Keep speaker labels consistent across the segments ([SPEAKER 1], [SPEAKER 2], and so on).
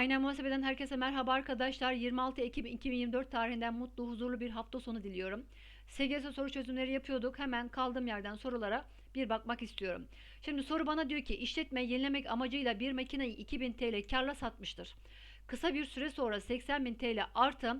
[SPEAKER 1] Aynen muhasebeden herkese merhaba arkadaşlar. 26 Ekim 2024 tarihinden mutlu, huzurlu bir hafta sonu diliyorum. SGS soru çözümleri yapıyorduk. Hemen kaldığım yerden sorulara bir bakmak istiyorum. Şimdi soru bana diyor ki işletme yenilemek amacıyla bir makineyi 2000 TL karla satmıştır. Kısa bir süre sonra 80.000 TL artı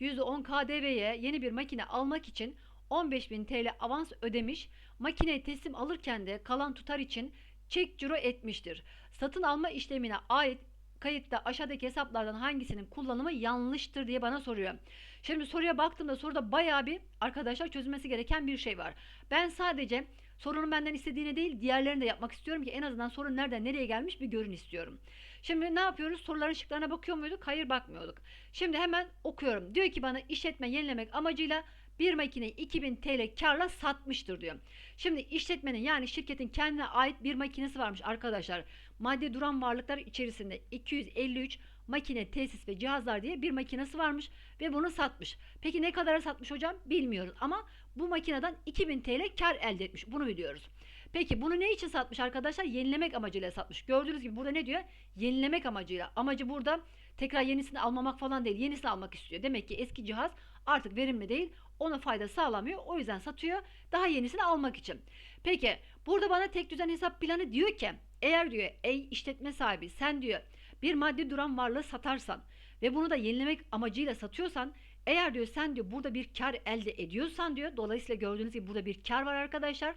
[SPEAKER 1] %10 KDV'ye yeni bir makine almak için 15.000 TL avans ödemiş. Makineyi teslim alırken de kalan tutar için çek ciro etmiştir. Satın alma işlemine ait kayıtta aşağıdaki hesaplardan hangisinin kullanımı yanlıştır diye bana soruyor. Şimdi soruya baktığımda soruda bayağı bir arkadaşlar çözülmesi gereken bir şey var. Ben sadece sorunun benden istediğini değil diğerlerini de yapmak istiyorum ki en azından sorun nereden nereye gelmiş bir görün istiyorum. Şimdi ne yapıyoruz? Soruların şıklarına bakıyor muyduk? Hayır bakmıyorduk. Şimdi hemen okuyorum. Diyor ki bana işletme yenilemek amacıyla bir makineyi 2000 TL karla satmıştır diyor. Şimdi işletmenin yani şirketin kendine ait bir makinesi varmış arkadaşlar. Madde duran varlıklar içerisinde 253 makine, tesis ve cihazlar diye bir makinesi varmış ve bunu satmış. Peki ne kadara satmış hocam? Bilmiyoruz ama bu makineden 2000 TL kar elde etmiş. Bunu biliyoruz. Peki bunu ne için satmış arkadaşlar? Yenilemek amacıyla satmış. Gördüğünüz gibi burada ne diyor? Yenilemek amacıyla. Amacı burada tekrar yenisini almamak falan değil. Yenisini almak istiyor. Demek ki eski cihaz artık verimli değil. Ona fayda sağlamıyor. O yüzden satıyor. Daha yenisini almak için. Peki burada bana tek düzen hesap planı diyor ki eğer diyor ey işletme sahibi sen diyor bir maddi duran varlığı satarsan ve bunu da yenilemek amacıyla satıyorsan eğer diyor sen diyor burada bir kar elde ediyorsan diyor dolayısıyla gördüğünüz gibi burada bir kar var arkadaşlar.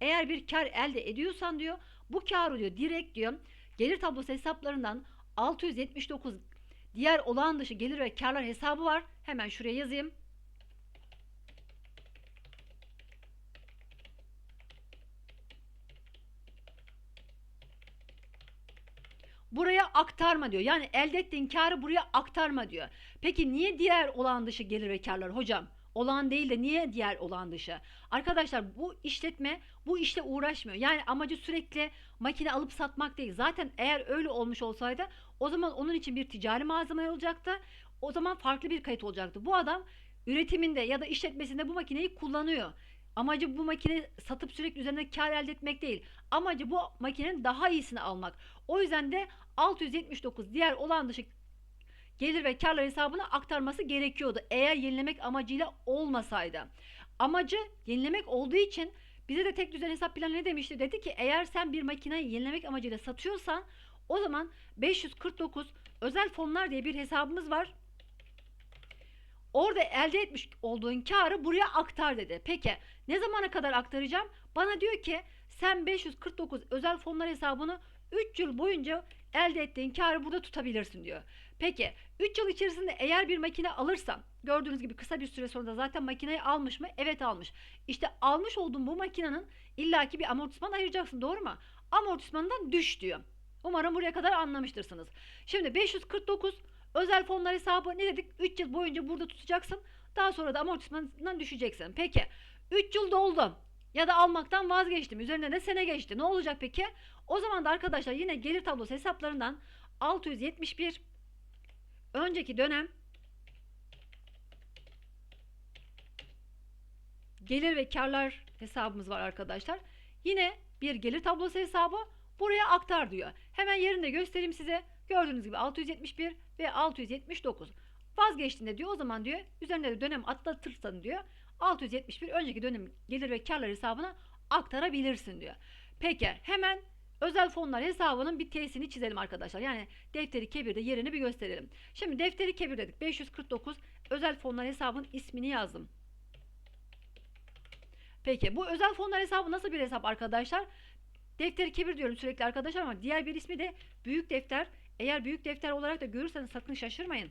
[SPEAKER 1] Eğer bir kar elde ediyorsan diyor bu karı diyor direkt diyor gelir tablosu hesaplarından 679 diğer olağan dışı gelir ve karlar hesabı var. Hemen şuraya yazayım. Buraya aktarma diyor. Yani elde ettiğin karı buraya aktarma diyor. Peki niye diğer olağan dışı gelir ve karlar hocam? Olağan değil de niye diğer olağan dışı? Arkadaşlar bu işletme bu işle uğraşmıyor. Yani amacı sürekli makine alıp satmak değil. Zaten eğer öyle olmuş olsaydı o zaman onun için bir ticari malzeme olacaktı. O zaman farklı bir kayıt olacaktı. Bu adam üretiminde ya da işletmesinde bu makineyi kullanıyor. Amacı bu makine satıp sürekli üzerine kar elde etmek değil. Amacı bu makinenin daha iyisini almak. O yüzden de 679 diğer olan dışı gelir ve karlar hesabına aktarması gerekiyordu. Eğer yenilemek amacıyla olmasaydı. Amacı yenilemek olduğu için bize de tek düzen hesap planı ne demişti? Dedi ki eğer sen bir makineyi yenilemek amacıyla satıyorsan o zaman 549 özel fonlar diye bir hesabımız var. Orada elde etmiş olduğun karı buraya aktar dedi. Peki ne zamana kadar aktaracağım? Bana diyor ki sen 549 özel fonlar hesabını 3 yıl boyunca elde ettiğin karı burada tutabilirsin diyor. Peki 3 yıl içerisinde eğer bir makine alırsan gördüğünüz gibi kısa bir süre sonra da zaten makineyi almış mı? Evet almış. İşte almış olduğun bu makinenin illaki bir amortisman ayıracaksın doğru mu? Amortismandan düş diyor. Umarım buraya kadar anlamıştırsınız. Şimdi 549 Özel fonlar hesabı ne dedik? 3 yıl boyunca burada tutacaksın. Daha sonra da amortismandan düşeceksin. Peki 3 yıl doldu. Ya da almaktan vazgeçtim. Üzerine de sene geçti. Ne olacak peki? O zaman da arkadaşlar yine gelir tablosu hesaplarından 671 önceki dönem gelir ve karlar hesabımız var arkadaşlar. Yine bir gelir tablosu hesabı buraya aktar diyor. Hemen yerinde göstereyim size. Gördüğünüz gibi 671 ve 679. Vazgeçtiğinde diyor o zaman diyor üzerinde de dönem atlatırsan diyor 671 önceki dönem gelir ve karlar hesabına aktarabilirsin diyor. Peki hemen özel fonlar hesabının bir tesisini çizelim arkadaşlar. Yani defteri kebirde yerini bir gösterelim. Şimdi defteri kebir dedik 549 özel fonlar hesabının ismini yazdım. Peki bu özel fonlar hesabı nasıl bir hesap arkadaşlar? Defteri kebir diyorum sürekli arkadaşlar ama diğer bir ismi de büyük defter. Eğer büyük defter olarak da görürseniz sakın şaşırmayın.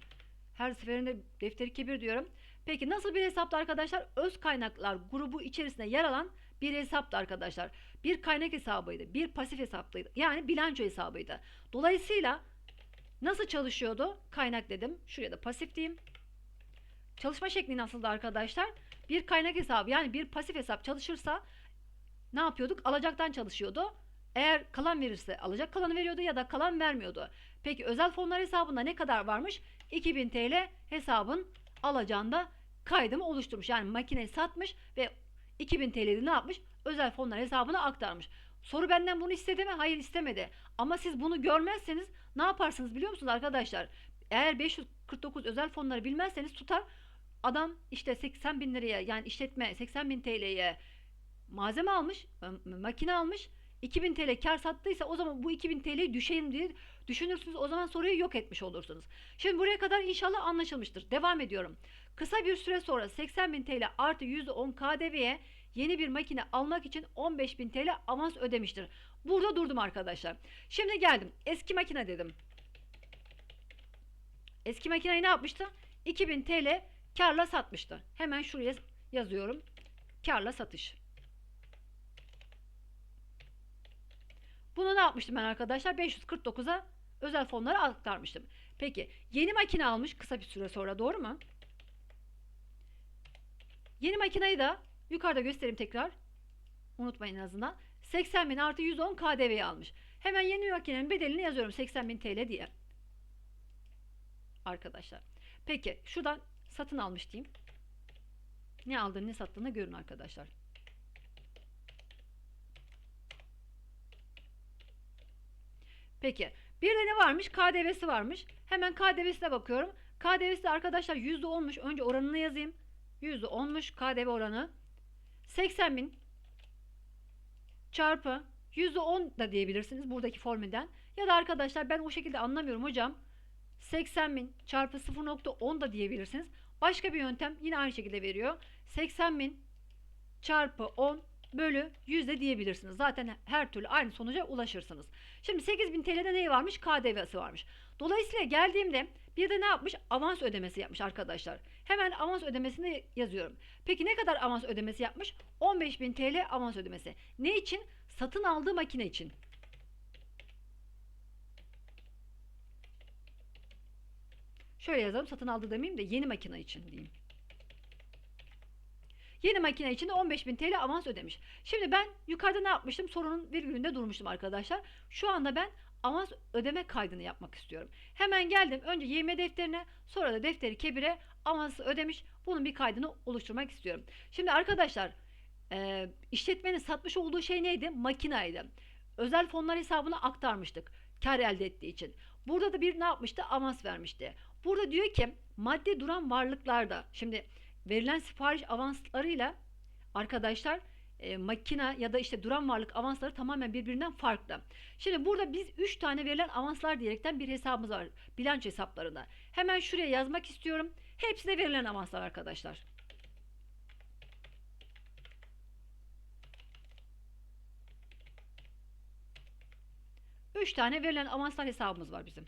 [SPEAKER 1] Her seferinde defteri kebir diyorum. Peki nasıl bir hesaptı arkadaşlar? Öz kaynaklar grubu içerisinde yer alan bir hesaptı arkadaşlar. Bir kaynak hesabıydı. Bir pasif hesaptıydı. Yani bilanço hesabıydı. Dolayısıyla nasıl çalışıyordu? Kaynak dedim. Şuraya da pasif diyeyim. Çalışma şekli nasıldı arkadaşlar? Bir kaynak hesabı yani bir pasif hesap çalışırsa ne yapıyorduk? Alacaktan çalışıyordu. Eğer kalan verirse alacak kalanı veriyordu ya da kalan vermiyordu. Peki özel fonlar hesabında ne kadar varmış? 2000 TL hesabın alacağında kaydımı oluşturmuş. Yani makine satmış ve 2000 TL'yi ne yapmış? Özel fonlar hesabına aktarmış. Soru benden bunu istedi mi? Hayır istemedi. Ama siz bunu görmezseniz ne yaparsınız biliyor musunuz arkadaşlar? Eğer 549 özel fonları bilmezseniz tutar adam işte 80 bin liraya yani işletme 80 bin TL'ye malzeme almış, makine almış. 2000 TL kar sattıysa o zaman bu 2000 TL'yi düşeyim diye düşünürsünüz. O zaman soruyu yok etmiş olursunuz. Şimdi buraya kadar inşallah anlaşılmıştır. Devam ediyorum. Kısa bir süre sonra 80 bin TL artı %10 KDV'ye yeni bir makine almak için 15 bin TL avans ödemiştir. Burada durdum arkadaşlar. Şimdi geldim. Eski makine dedim. Eski makineyi ne yapmıştı? 2000 TL karla satmıştı. Hemen şuraya yazıyorum. Karla satış. Bunu ne yapmıştım ben arkadaşlar? 549'a özel fonlara aktarmıştım. Peki yeni makine almış kısa bir süre sonra doğru mu? Yeni makineyi de yukarıda göstereyim tekrar. Unutmayın en azından. 80 bin artı 110 KDV'yi almış. Hemen yeni makinenin bedelini yazıyorum 80 bin TL diye. Arkadaşlar. Peki şuradan satın almış diyeyim. Ne aldığını ne sattığını görün arkadaşlar. Peki bir de ne varmış? KDV'si varmış. Hemen KDV'sine bakıyorum. KDV'si arkadaşlar %10'muş. Önce oranını yazayım. %10'muş KDV oranı. 80 bin çarpı %10 da diyebilirsiniz buradaki formülden. Ya da arkadaşlar ben o şekilde anlamıyorum hocam. 80 bin çarpı 0.10 da diyebilirsiniz. Başka bir yöntem yine aynı şekilde veriyor. 80 bin çarpı 10 bölü 100 de diyebilirsiniz. Zaten her türlü aynı sonuca ulaşırsınız. Şimdi 8000 TL'de ne varmış? KDV'si varmış. Dolayısıyla geldiğimde bir de ne yapmış? Avans ödemesi yapmış arkadaşlar. Hemen avans ödemesini yazıyorum. Peki ne kadar avans ödemesi yapmış? 15.000 TL avans ödemesi. Ne için? Satın aldığı makine için. Şöyle yazalım. Satın aldı demeyeyim de yeni makine için diyeyim. Yeni makine için de 15.000 TL avans ödemiş. Şimdi ben yukarıda ne yapmıştım? Sorunun virgülünde durmuştum arkadaşlar. Şu anda ben avans ödeme kaydını yapmak istiyorum. Hemen geldim. Önce YM defterine sonra da defteri kebire avansı ödemiş. Bunun bir kaydını oluşturmak istiyorum. Şimdi arkadaşlar e, işletmenin satmış olduğu şey neydi? Makinaydı. Özel fonlar hesabına aktarmıştık. Kar elde ettiği için. Burada da bir ne yapmıştı? Avans vermişti. Burada diyor ki madde duran varlıklarda. Şimdi verilen sipariş avanslarıyla arkadaşlar e, makina ya da işte duran varlık avansları tamamen birbirinden farklı. Şimdi burada biz 3 tane verilen avanslar diyerekten bir hesabımız var bilanço hesaplarında. Hemen şuraya yazmak istiyorum. Hepsi de verilen avanslar arkadaşlar. Üç tane verilen avanslar hesabımız var bizim.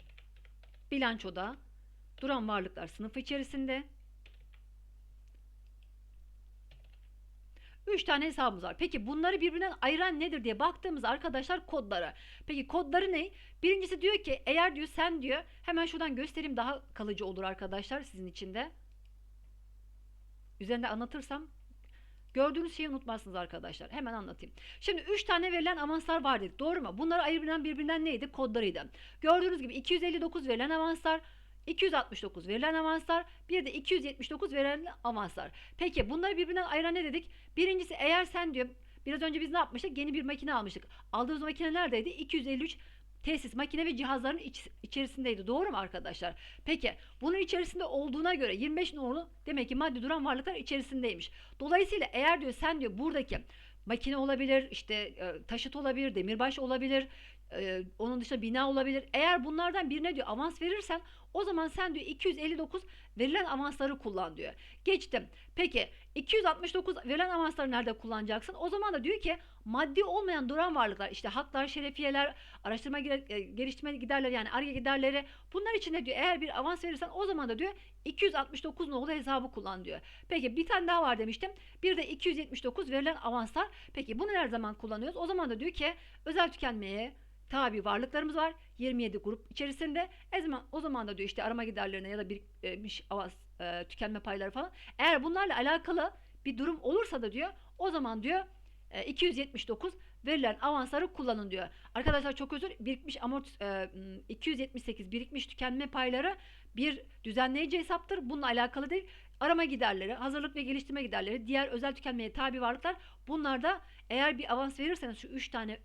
[SPEAKER 1] Bilançoda duran varlıklar sınıfı içerisinde 3 tane hesabımız var. Peki bunları birbirinden ayıran nedir diye baktığımız arkadaşlar kodlara. Peki kodları ne? Birincisi diyor ki eğer diyor sen diyor hemen şuradan göstereyim daha kalıcı olur arkadaşlar sizin için de. Üzerinde anlatırsam gördüğünüz şeyi unutmazsınız arkadaşlar. Hemen anlatayım. Şimdi 3 tane verilen avanslar var dedik. Doğru mu? Bunları ayıran birbirinden neydi? Kodlarıydı. Gördüğünüz gibi 259 verilen avanslar, 269 verilen avanslar, bir de 279 verilen avanslar. Peki bunları birbirinden ayıran ne dedik? Birincisi eğer sen diyor biraz önce biz ne yapmıştık? Yeni bir makine almıştık. Aldığımız makine neredeydi? 253 tesis, makine ve cihazların iç, içerisindeydi. Doğru mu arkadaşlar? Peki bunun içerisinde olduğuna göre 25 nolu demek ki madde duran varlıklar içerisindeymiş. Dolayısıyla eğer diyor sen diyor buradaki makine olabilir, işte e, taşıt olabilir, demirbaş olabilir, e, onun dışında bina olabilir. Eğer bunlardan birine diyor avans verirsen o zaman sen diyor 259 verilen avansları kullan diyor. Geçtim. Peki 269 verilen avansları nerede kullanacaksın? O zaman da diyor ki maddi olmayan duran varlıklar işte haklar, şerefiyeler, araştırma e, geliştirme giderleri yani ARGE giderleri bunlar için de diyor eğer bir avans verirsen o zaman da diyor 269 nolu hesabı kullan diyor. Peki bir tane daha var demiştim. Bir de 279 verilen avanslar. Peki bunu her zaman kullanıyoruz? O zaman da diyor ki özel tükenmeye, tabi varlıklarımız var. 27 grup içerisinde. O zaman, o zaman da diyor işte arama giderlerine ya da bir e, avans e, tükenme payları falan. Eğer bunlarla alakalı bir durum olursa da diyor o zaman diyor e, 279 verilen avansları kullanın diyor. Arkadaşlar çok özür birikmiş amort e, 278 birikmiş tükenme payları bir düzenleyici hesaptır. Bununla alakalı değil. Arama giderleri, hazırlık ve geliştirme giderleri, diğer özel tükenmeye tabi varlıklar bunlar da eğer bir avans verirseniz şu 3 tane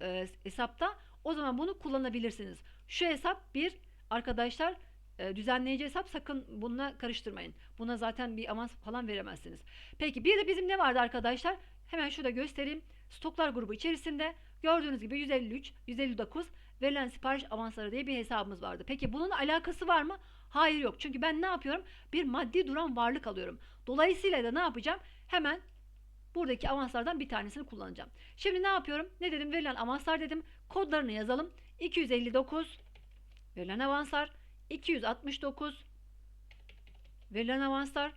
[SPEAKER 1] e, hesapta o zaman bunu kullanabilirsiniz. Şu hesap bir arkadaşlar e, düzenleyici hesap sakın bununla karıştırmayın. Buna zaten bir avans falan veremezsiniz. Peki bir de bizim ne vardı arkadaşlar? Hemen şurada göstereyim. Stoklar grubu içerisinde gördüğünüz gibi 153, 159 verilen sipariş avansları diye bir hesabımız vardı. Peki bunun alakası var mı? Hayır yok. Çünkü ben ne yapıyorum? Bir maddi duran varlık alıyorum. Dolayısıyla da ne yapacağım? Hemen buradaki avanslardan bir tanesini kullanacağım. Şimdi ne yapıyorum? Ne dedim? Verilen avanslar dedim. Kodlarını yazalım. 259 verilen avanslar, 269 verilen avanslar,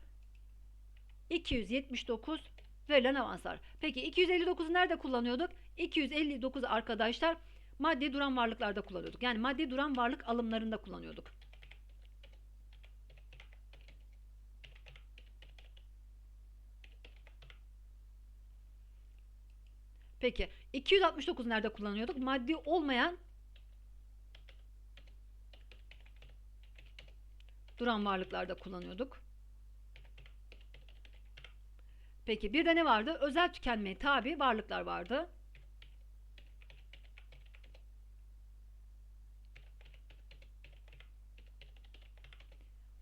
[SPEAKER 1] 279 verilen avanslar. Peki 259'u nerede kullanıyorduk? 259 arkadaşlar maddi duran varlıklarda kullanıyorduk. Yani maddi duran varlık alımlarında kullanıyorduk. Peki 269 nerede kullanıyorduk? Maddi olmayan duran varlıklarda kullanıyorduk. Peki bir de ne vardı? Özel tükenmeye tabi varlıklar vardı.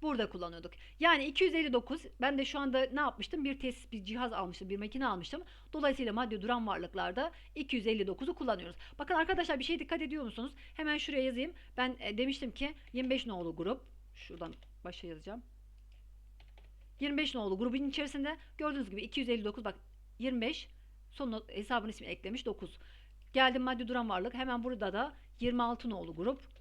[SPEAKER 1] Burada kullanıyorduk. Yani 259 ben de şu anda ne yapmıştım? Bir tesis, bir cihaz almıştım, bir makine almıştım. Dolayısıyla madde duran varlıklarda 259'u kullanıyoruz. Bakın arkadaşlar bir şey dikkat ediyor musunuz? Hemen şuraya yazayım. Ben e, demiştim ki 25 nolu grup. Şuradan başa yazacağım. 25 nolu grubun içerisinde gördüğünüz gibi 259 bak 25 son hesabın ismini eklemiş 9. Geldim madde duran varlık. Hemen burada da 26 nolu grup.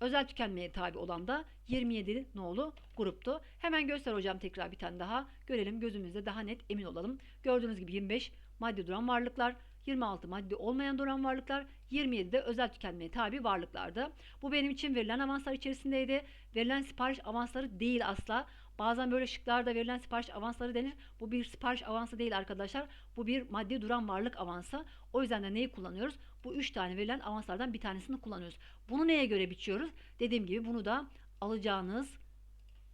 [SPEAKER 1] Özel tükenmeye tabi olan da 27 nolu gruptu. Hemen göster hocam tekrar bir tane daha. Görelim gözümüzde daha net emin olalım. Gördüğünüz gibi 25 madde duran varlıklar, 26 madde olmayan duran varlıklar, 27 de özel tükenmeye tabi varlıklardı. Bu benim için verilen avanslar içerisindeydi. Verilen sipariş avansları değil asla. Bazen böyle şıklarda verilen sipariş avansları denir. Bu bir sipariş avansı değil arkadaşlar. Bu bir maddi duran varlık avansı. O yüzden de neyi kullanıyoruz? Bu üç tane verilen avanslardan bir tanesini kullanıyoruz. Bunu neye göre biçiyoruz? Dediğim gibi bunu da alacağınız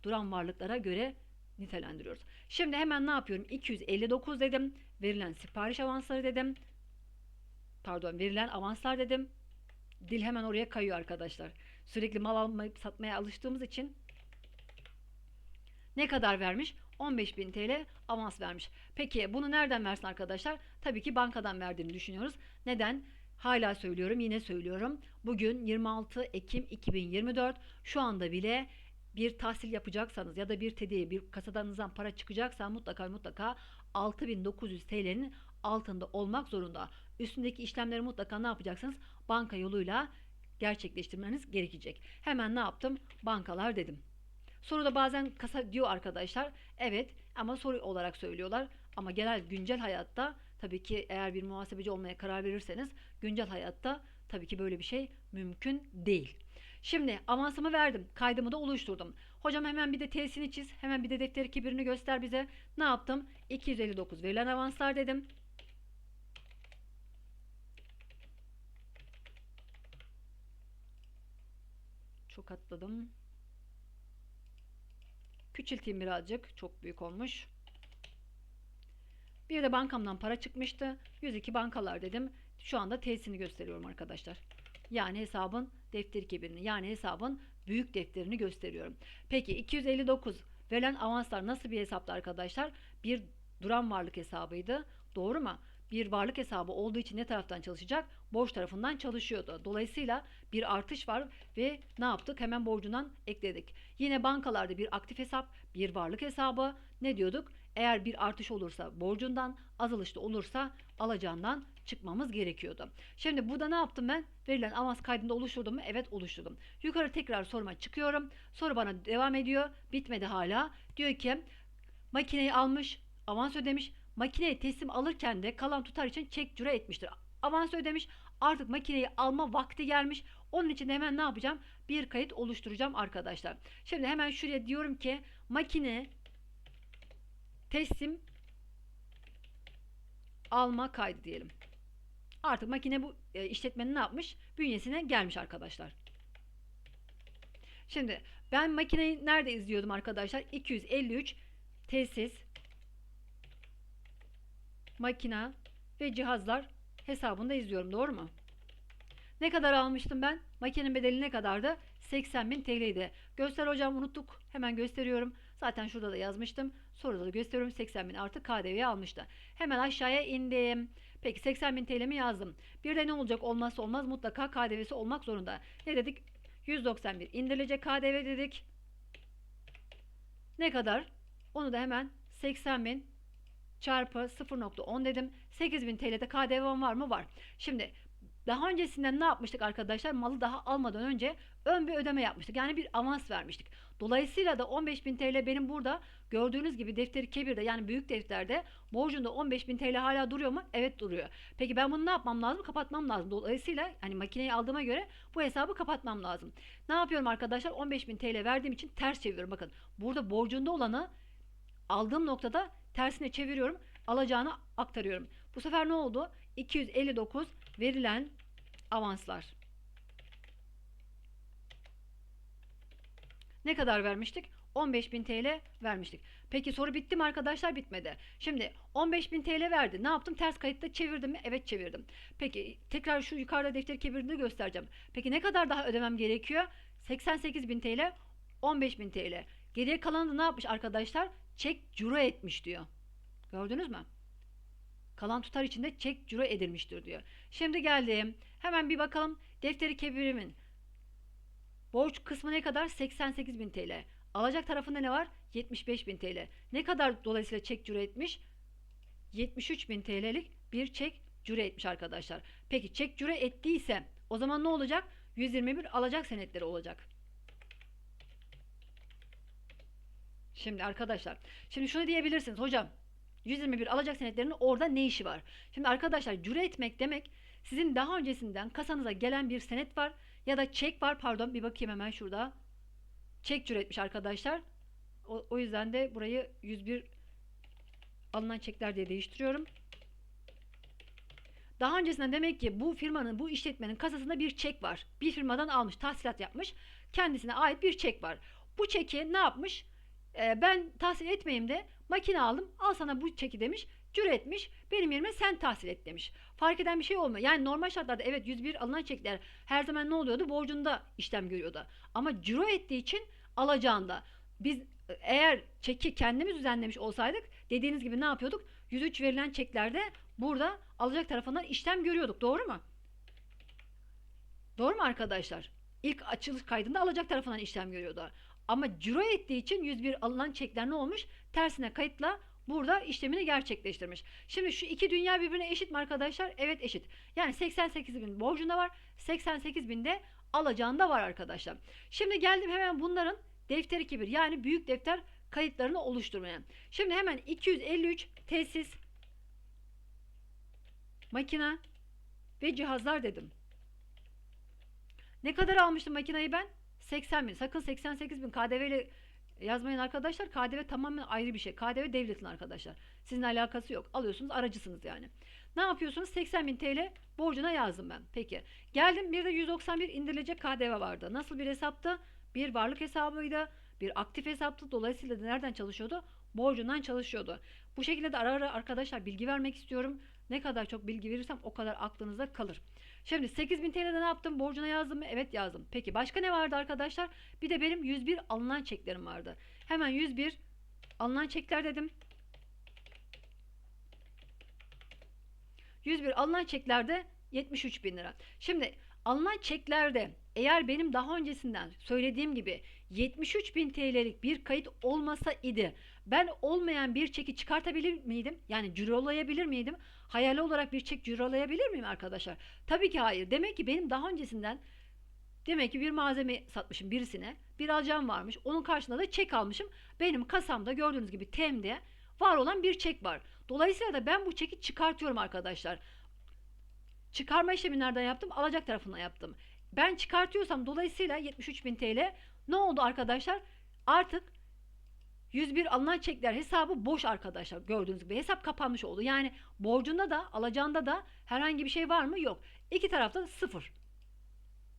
[SPEAKER 1] duran varlıklara göre nitelendiriyoruz. Şimdi hemen ne yapıyorum? 259 dedim. Verilen sipariş avansları dedim. Pardon verilen avanslar dedim. Dil hemen oraya kayıyor arkadaşlar. Sürekli mal almayıp satmaya alıştığımız için ne kadar vermiş? 15.000 TL avans vermiş. Peki bunu nereden versin arkadaşlar? Tabii ki bankadan verdiğini düşünüyoruz. Neden? Hala söylüyorum, yine söylüyorum. Bugün 26 Ekim 2024. Şu anda bile bir tahsil yapacaksanız ya da bir tediye, bir kasadanızdan para çıkacaksa mutlaka mutlaka 6900 TL'nin altında olmak zorunda. Üstündeki işlemleri mutlaka ne yapacaksınız? Banka yoluyla gerçekleştirmeniz gerekecek. Hemen ne yaptım? Bankalar dedim. Soruda bazen kasa diyor arkadaşlar. Evet ama soru olarak söylüyorlar. Ama genel güncel hayatta tabii ki eğer bir muhasebeci olmaya karar verirseniz güncel hayatta tabii ki böyle bir şey mümkün değil. Şimdi avansımı verdim. Kaydımı da oluşturdum. Hocam hemen bir de T'sini çiz. Hemen bir de defter kibirini göster bize. Ne yaptım? 259 verilen avanslar dedim. Çok atladım. Küçülteyim birazcık. Çok büyük olmuş. Bir de bankamdan para çıkmıştı. 102 bankalar dedim. Şu anda T'sini gösteriyorum arkadaşlar. Yani hesabın defter kibirini yani hesabın büyük defterini gösteriyorum. Peki 259 verilen avanslar nasıl bir hesaptı arkadaşlar? Bir duran varlık hesabıydı. Doğru mu? Bir varlık hesabı olduğu için ne taraftan çalışacak? Borç tarafından çalışıyordu. Dolayısıyla bir artış var ve ne yaptık? Hemen borcundan ekledik. Yine bankalarda bir aktif hesap, bir varlık hesabı. Ne diyorduk? Eğer bir artış olursa borcundan, azalış da olursa alacağından çıkmamız gerekiyordu. Şimdi burada ne yaptım ben? Verilen avans kaydında oluşturdum mu? Evet oluşturdum. Yukarı tekrar soruma çıkıyorum. Soru bana devam ediyor. Bitmedi hala. Diyor ki makineyi almış, avans ödemiş. Makineyi teslim alırken de kalan tutar için çek cüre etmiştir. Avans ödemiş. Artık makineyi alma vakti gelmiş. Onun için hemen ne yapacağım? Bir kayıt oluşturacağım arkadaşlar. Şimdi hemen şuraya diyorum ki makine teslim alma kaydı diyelim. Artık makine bu e, işletmenin ne yapmış? Bünyesine gelmiş arkadaşlar. Şimdi ben makineyi nerede izliyordum arkadaşlar? 253 tesis makina ve cihazlar hesabında izliyorum. Doğru mu? Ne kadar almıştım ben? Makinenin bedeli ne kadardı? 80.000 TL'ydi. Göster hocam unuttuk. Hemen gösteriyorum. Zaten şurada da yazmıştım. Soruda da gösteriyorum. 80.000 artı KDV'yi almıştı. Hemen aşağıya indim. Peki 80.000 TL mi yazdım? Bir de ne olacak? Olmazsa olmaz mutlaka KDV'si olmak zorunda. Ne dedik? 191 indirilecek KDV dedik. Ne kadar? Onu da hemen 80.000 çarpı 0.10 dedim. 8000 TL'de KDV'm var mı? Var. Şimdi daha öncesinden ne yapmıştık arkadaşlar? Malı daha almadan önce ön bir ödeme yapmıştık. Yani bir avans vermiştik. Dolayısıyla da 15.000 TL benim burada gördüğünüz gibi defteri kebirde yani büyük defterde borcunda 15.000 TL hala duruyor mu? Evet duruyor. Peki ben bunu ne yapmam lazım? Kapatmam lazım. Dolayısıyla hani makineyi aldığıma göre bu hesabı kapatmam lazım. Ne yapıyorum arkadaşlar? 15.000 TL verdiğim için ters çeviriyorum. Bakın burada borcunda olanı aldığım noktada tersine çeviriyorum. Alacağını aktarıyorum. Bu sefer ne oldu? 259 verilen avanslar. Ne kadar vermiştik? 15.000 TL vermiştik. Peki soru bitti mi arkadaşlar? Bitmedi. Şimdi 15.000 TL verdi. Ne yaptım? Ters kayıtta çevirdim mi? Evet çevirdim. Peki tekrar şu yukarıda defter kebirini göstereceğim. Peki ne kadar daha ödemem gerekiyor? 88.000 TL, 15.000 TL. Geriye kalanı ne yapmış arkadaşlar? Çek curo etmiş diyor. Gördünüz mü? Kalan tutar içinde çek ciro edilmiştir diyor. Şimdi geldim. Hemen bir bakalım. Defteri kebirimin borç kısmı ne kadar? 88.000 TL. Alacak tarafında ne var? 75.000 TL. Ne kadar dolayısıyla çek ciro etmiş? 73.000 TL'lik bir çek cüre etmiş arkadaşlar. Peki çek cüre ettiyse o zaman ne olacak? 121 alacak senetleri olacak. Şimdi arkadaşlar, şimdi şunu diyebilirsiniz hocam. 121 alacak senetlerinin orada ne işi var? Şimdi arkadaşlar cüre etmek demek sizin daha öncesinden kasanıza gelen bir senet var ya da çek var pardon bir bakayım hemen şurada. Çek cüre etmiş arkadaşlar. O, o yüzden de burayı 101 alınan çekler diye değiştiriyorum. Daha öncesinden demek ki bu firmanın, bu işletmenin kasasında bir çek var. Bir firmadan almış, tahsilat yapmış. Kendisine ait bir çek var. Bu çeki ne yapmış? Ee, ben tahsil etmeyeyim de makine aldım. Al sana bu çeki demiş. Cür etmiş. Benim yerime sen tahsil et demiş. Fark eden bir şey olmuyor. Yani normal şartlarda evet 101 alınan çekler her zaman ne oluyordu? Borcunda işlem görüyordu. Ama ciro ettiği için alacağında. Biz e, eğer çeki kendimiz düzenlemiş olsaydık dediğiniz gibi ne yapıyorduk? 103 verilen çeklerde burada alacak tarafından işlem görüyorduk. Doğru mu? Doğru mu arkadaşlar? İlk açılış kaydında alacak tarafından işlem görüyordu. Ama ciro ettiği için 101 alınan çekler ne olmuş? Tersine kayıtla burada işlemini gerçekleştirmiş. Şimdi şu iki dünya birbirine eşit mi arkadaşlar? Evet eşit. Yani 88 bin borcunda var. 88 bin de alacağında var arkadaşlar. Şimdi geldim hemen bunların defteri kibir yani büyük defter kayıtlarını oluşturmaya. Şimdi hemen 253 tesis makine ve cihazlar dedim. Ne kadar almıştım makinayı ben? 80 bin. Sakın 88 bin KDV ile yazmayın arkadaşlar. KDV tamamen ayrı bir şey. KDV devletin arkadaşlar. Sizinle alakası yok. Alıyorsunuz aracısınız yani. Ne yapıyorsunuz? 80 bin TL borcuna yazdım ben. Peki. Geldim bir de 191 indirilecek KDV vardı. Nasıl bir hesaptı? Bir varlık hesabıydı. Bir aktif hesaptı. Dolayısıyla da nereden çalışıyordu? Borcundan çalışıyordu. Bu şekilde de ara ara arkadaşlar bilgi vermek istiyorum. Ne kadar çok bilgi verirsem o kadar aklınızda kalır. Şimdi 8000 TL'de ne yaptım? Borcuna yazdım mı? Evet yazdım. Peki başka ne vardı arkadaşlar? Bir de benim 101 alınan çeklerim vardı. Hemen 101 alınan çekler dedim. 101 alınan çeklerde 73 bin lira. Şimdi alınan çeklerde eğer benim daha öncesinden söylediğim gibi 73 bin TL'lik bir kayıt olmasa idi ben olmayan bir çeki çıkartabilir miydim? Yani cirolayabilir miydim? Hayali olarak bir çek cirolayabilir miyim arkadaşlar? Tabii ki hayır. Demek ki benim daha öncesinden demek ki bir malzeme satmışım birisine. Bir alacağım varmış. Onun karşılığında da çek almışım. Benim kasamda gördüğünüz gibi temde var olan bir çek var. Dolayısıyla da ben bu çeki çıkartıyorum arkadaşlar. Çıkarma işlemi nereden yaptım? Alacak tarafından yaptım. Ben çıkartıyorsam dolayısıyla 73.000 TL ne oldu arkadaşlar? Artık 101 alınan çekler hesabı boş arkadaşlar gördüğünüz gibi hesap kapanmış oldu. Yani borcunda da alacağında da herhangi bir şey var mı? Yok. İki tarafta da sıfır.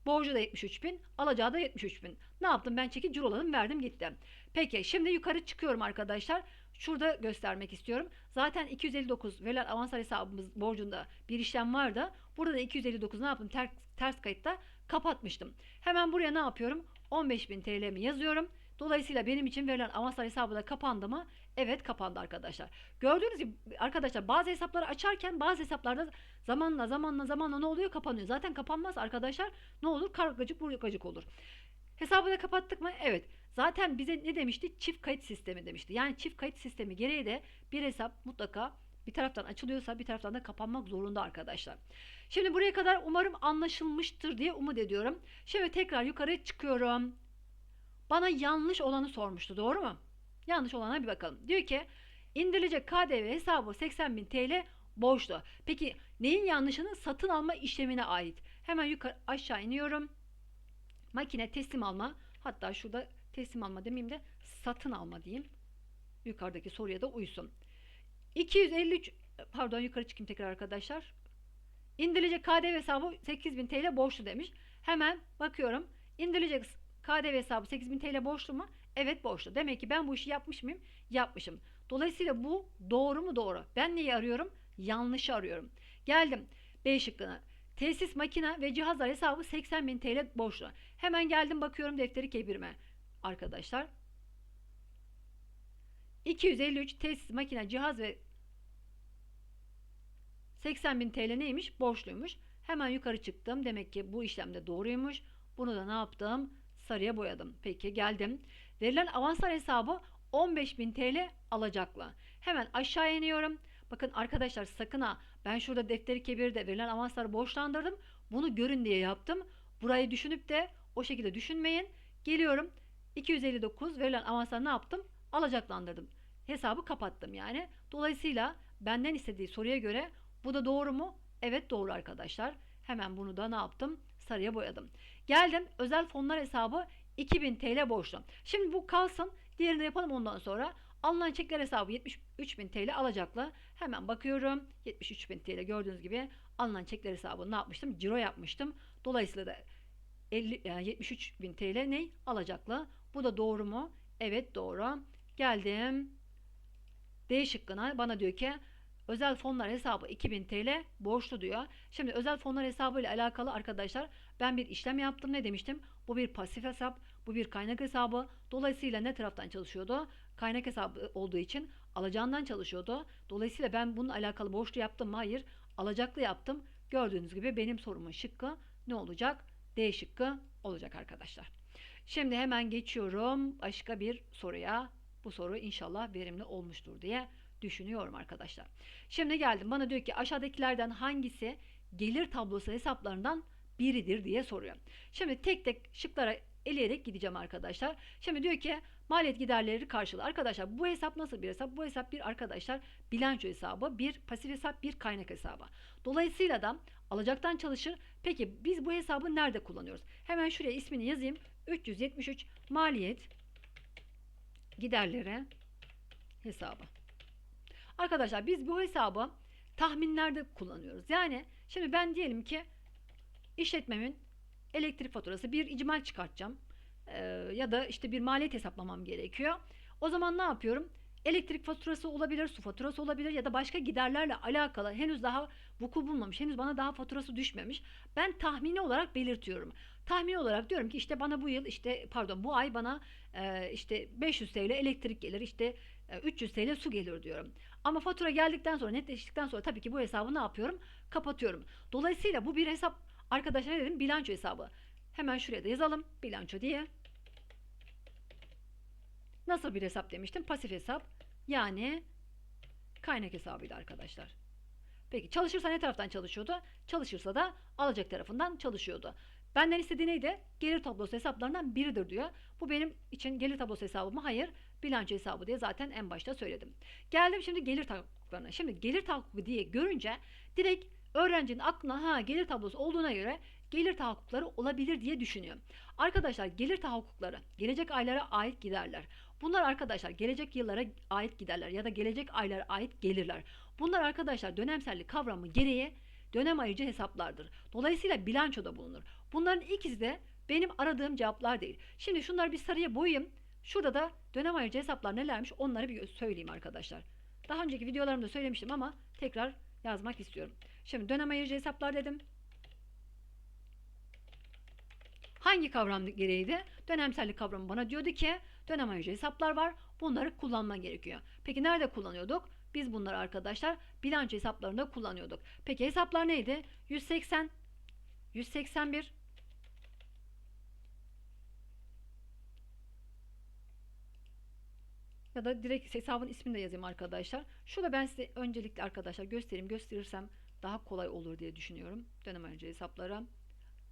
[SPEAKER 1] Borcu da 73 bin, alacağı da 73 bin. Ne yaptım? Ben çeki ciroladım, verdim gittim. Peki şimdi yukarı çıkıyorum arkadaşlar. Şurada göstermek istiyorum. Zaten 259 verilen avansal hesabımız borcunda bir işlem var da Burada da 259 ne yaptım? Ters, ters kayıtta kapatmıştım. Hemen buraya ne yapıyorum? 15.000 TL'mi yazıyorum. Dolayısıyla benim için verilen avanslar hesabı da kapandı mı? Evet kapandı arkadaşlar. Gördüğünüz gibi arkadaşlar bazı hesapları açarken bazı hesaplarda zamanla zamanla zamanla ne oluyor? Kapanıyor. Zaten kapanmaz arkadaşlar. Ne olur? Kargacık burgacık olur. Hesabı da kapattık mı? Evet. Zaten bize ne demişti? Çift kayıt sistemi demişti. Yani çift kayıt sistemi gereği de bir hesap mutlaka bir taraftan açılıyorsa bir taraftan da kapanmak zorunda arkadaşlar. Şimdi buraya kadar umarım anlaşılmıştır diye umut ediyorum. Şimdi tekrar yukarıya çıkıyorum. Bana yanlış olanı sormuştu doğru mu? Yanlış olana bir bakalım. Diyor ki indirilecek KDV hesabı 80.000 TL borçlu. Peki neyin yanlışının satın alma işlemine ait. Hemen yukarı aşağı iniyorum. Makine teslim alma. Hatta şurada teslim alma demeyeyim de satın alma diyeyim. Yukarıdaki soruya da uysun. 253 pardon yukarı çıkayım tekrar arkadaşlar. İndirilecek KDV hesabı 8000 TL borçlu demiş. Hemen bakıyorum. İndirilecek KDV hesabı 8000 TL borçlu mu? Evet borçlu. Demek ki ben bu işi yapmış mıyım? Yapmışım. Dolayısıyla bu doğru mu doğru? Ben neyi arıyorum? Yanlışı arıyorum. Geldim B şıkkına. Tesis makine ve cihazlar hesabı 80.000 TL borçlu. Hemen geldim bakıyorum defteri kebirme. Arkadaşlar 253 tesis makine cihaz ve 80.000 TL neymiş? Borçluymuş. Hemen yukarı çıktım. Demek ki bu işlemde doğruymuş. Bunu da ne yaptım? Sarıya boyadım. Peki geldim. Verilen avanslar hesabı 15.000 TL alacaklı. Hemen aşağı iniyorum. Bakın arkadaşlar sakın ha ben şurada defteri kebirde verilen avansları borçlandırdım. Bunu görün diye yaptım. Burayı düşünüp de o şekilde düşünmeyin. Geliyorum 259 verilen avansları ne yaptım? Alacaklandırdım. Hesabı kapattım yani. Dolayısıyla benden istediği soruya göre bu da doğru mu? Evet doğru arkadaşlar. Hemen bunu da ne yaptım? Sarıya boyadım. Geldim özel fonlar hesabı 2000 TL borçlu. Şimdi bu kalsın. Diğerini de yapalım ondan sonra. Alınan çekler hesabı 73.000 TL alacaklı. Hemen bakıyorum. 73.000 TL gördüğünüz gibi alınan çekler hesabı ne yapmıştım? Ciro yapmıştım. Dolayısıyla da 50, yani 73.000 TL ne? Alacaklı. Bu da doğru mu? Evet doğru. Geldim. D şıkkına bana diyor ki özel fonlar hesabı 2000 TL borçlu diyor. Şimdi özel fonlar hesabı ile alakalı arkadaşlar ben bir işlem yaptım. Ne demiştim? Bu bir pasif hesap, bu bir kaynak hesabı. Dolayısıyla ne taraftan çalışıyordu? Kaynak hesabı olduğu için alacağından çalışıyordu. Dolayısıyla ben bununla alakalı borçlu yaptım mı? Hayır. Alacaklı yaptım. Gördüğünüz gibi benim sorumun şıkkı ne olacak? D şıkkı olacak arkadaşlar. Şimdi hemen geçiyorum başka bir soruya. Bu soru inşallah verimli olmuştur diye düşünüyorum arkadaşlar. Şimdi geldim. Bana diyor ki aşağıdakilerden hangisi gelir tablosu hesaplarından biridir diye soruyor. Şimdi tek tek şıklara eleyerek gideceğim arkadaşlar. Şimdi diyor ki maliyet giderleri karşılığı. Arkadaşlar bu hesap nasıl bir hesap? Bu hesap bir arkadaşlar bilanço hesabı, bir pasif hesap, bir kaynak hesabı. Dolayısıyla da alacaktan çalışır. Peki biz bu hesabı nerede kullanıyoruz? Hemen şuraya ismini yazayım. 373 maliyet giderleri hesabı. Arkadaşlar biz bu hesabı tahminlerde kullanıyoruz. Yani şimdi ben diyelim ki işletmemin elektrik faturası bir icmal çıkartacağım. Ee, ya da işte bir maliyet hesaplamam gerekiyor. O zaman ne yapıyorum? Elektrik faturası olabilir, su faturası olabilir ya da başka giderlerle alakalı henüz daha vuku bulmamış, henüz bana daha faturası düşmemiş. Ben tahmini olarak belirtiyorum. Tahmini olarak diyorum ki işte bana bu yıl işte pardon bu ay bana e, işte 500 TL elektrik gelir, işte e, 300 TL su gelir diyorum. Ama fatura geldikten sonra netleştikten sonra tabii ki bu hesabı ne yapıyorum? Kapatıyorum. Dolayısıyla bu bir hesap arkadaşlar dedim? Bilanço hesabı. Hemen şuraya da yazalım. Bilanço diye. Nasıl bir hesap demiştim? Pasif hesap. Yani kaynak hesabıydı arkadaşlar. Peki çalışırsa ne taraftan çalışıyordu? Çalışırsa da alacak tarafından çalışıyordu. Benden istediği neydi? Gelir tablosu hesaplarından biridir diyor. Bu benim için gelir tablosu hesabı mı? Hayır. Bilanço hesabı diye zaten en başta söyledim. Geldim şimdi gelir tahakkuklarına. Şimdi gelir tahakkuku diye görünce direkt öğrencinin aklına ha gelir tablosu olduğuna göre gelir tahakkukları olabilir diye düşünüyor. Arkadaşlar gelir tahakkukları gelecek aylara ait giderler. Bunlar arkadaşlar gelecek yıllara ait giderler ya da gelecek aylara ait gelirler. Bunlar arkadaşlar dönemsellik kavramı gereği dönem ayırıcı hesaplardır. Dolayısıyla bilançoda bulunur. Bunların ikisi de benim aradığım cevaplar değil. Şimdi şunları bir sarıya boyayayım. Şurada da dönem ayırıcı hesaplar nelermiş onları bir söyleyeyim arkadaşlar. Daha önceki videolarımda söylemiştim ama tekrar yazmak istiyorum. Şimdi dönem ayırıcı hesaplar dedim. Hangi kavram gereğiydi? Dönemsellik kavramı bana diyordu ki dönem ayırıcı hesaplar var. Bunları kullanman gerekiyor. Peki nerede kullanıyorduk? Biz bunları arkadaşlar bilanço hesaplarında kullanıyorduk. Peki hesaplar neydi? 180, 181, ya da direkt hesabın ismini de yazayım arkadaşlar. Şurada ben size öncelikle arkadaşlar göstereyim. Gösterirsem daha kolay olur diye düşünüyorum. Dönem ayırıcı hesaplara.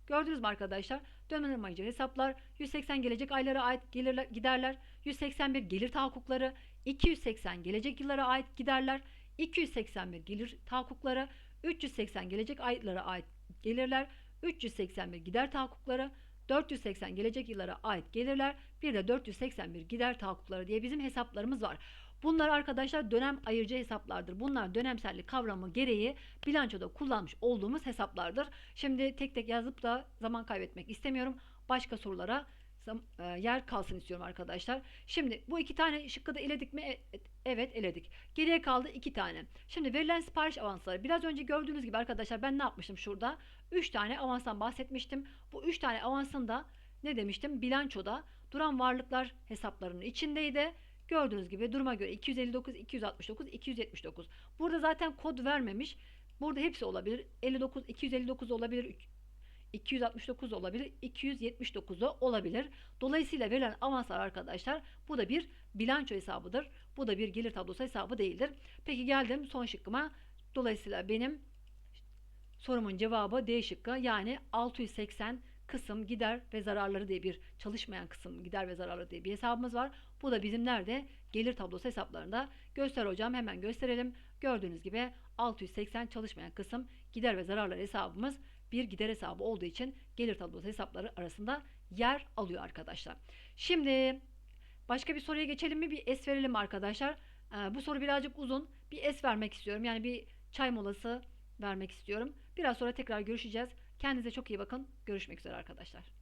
[SPEAKER 1] Gördünüz mü arkadaşlar? Dönem ayırıcı hesaplar 180 gelecek aylara ait gelirler, giderler. 181 gelir tahakkukları. 280 gelecek yıllara ait giderler. 281 gelir tahakkukları. 380 gelecek aylara ait gelirler. 381 gider tahakkukları. 480 gelecek yıllara ait gelirler. Bir de 481 gider tahakkukları diye bizim hesaplarımız var. Bunlar arkadaşlar dönem ayırıcı hesaplardır. Bunlar dönemsellik kavramı gereği bilançoda kullanmış olduğumuz hesaplardır. Şimdi tek tek yazıp da zaman kaybetmek istemiyorum. Başka sorulara yer kalsın istiyorum arkadaşlar. Şimdi bu iki tane şıkkı da eledik mi? E, evet eledik. Geriye kaldı iki tane. Şimdi verilen sipariş avansları. Biraz önce gördüğünüz gibi arkadaşlar ben ne yapmıştım şurada? 3 tane avanstan bahsetmiştim. Bu 3 tane avansın da ne demiştim? Bilançoda duran varlıklar hesaplarının içindeydi. Gördüğünüz gibi duruma göre 259, 269, 279. Burada zaten kod vermemiş. Burada hepsi olabilir. 59, 259 olabilir. 269 olabilir, 279 da olabilir. Dolayısıyla verilen avanslar arkadaşlar bu da bir bilanço hesabıdır. Bu da bir gelir tablosu hesabı değildir. Peki geldim son şıkkıma. Dolayısıyla benim sorumun cevabı D şıkkı yani 680 kısım gider ve zararları diye bir çalışmayan kısım gider ve zararları diye bir hesabımız var. Bu da bizim nerede? Gelir tablosu hesaplarında. Göster hocam hemen gösterelim. Gördüğünüz gibi 680 çalışmayan kısım gider ve zararları hesabımız bir gider hesabı olduğu için gelir tablosu hesapları arasında yer alıyor arkadaşlar. Şimdi başka bir soruya geçelim mi? Bir es verelim arkadaşlar. Ee, bu soru birazcık uzun. Bir es vermek istiyorum. Yani bir çay molası vermek istiyorum. Biraz sonra tekrar görüşeceğiz. Kendinize çok iyi bakın. Görüşmek üzere arkadaşlar.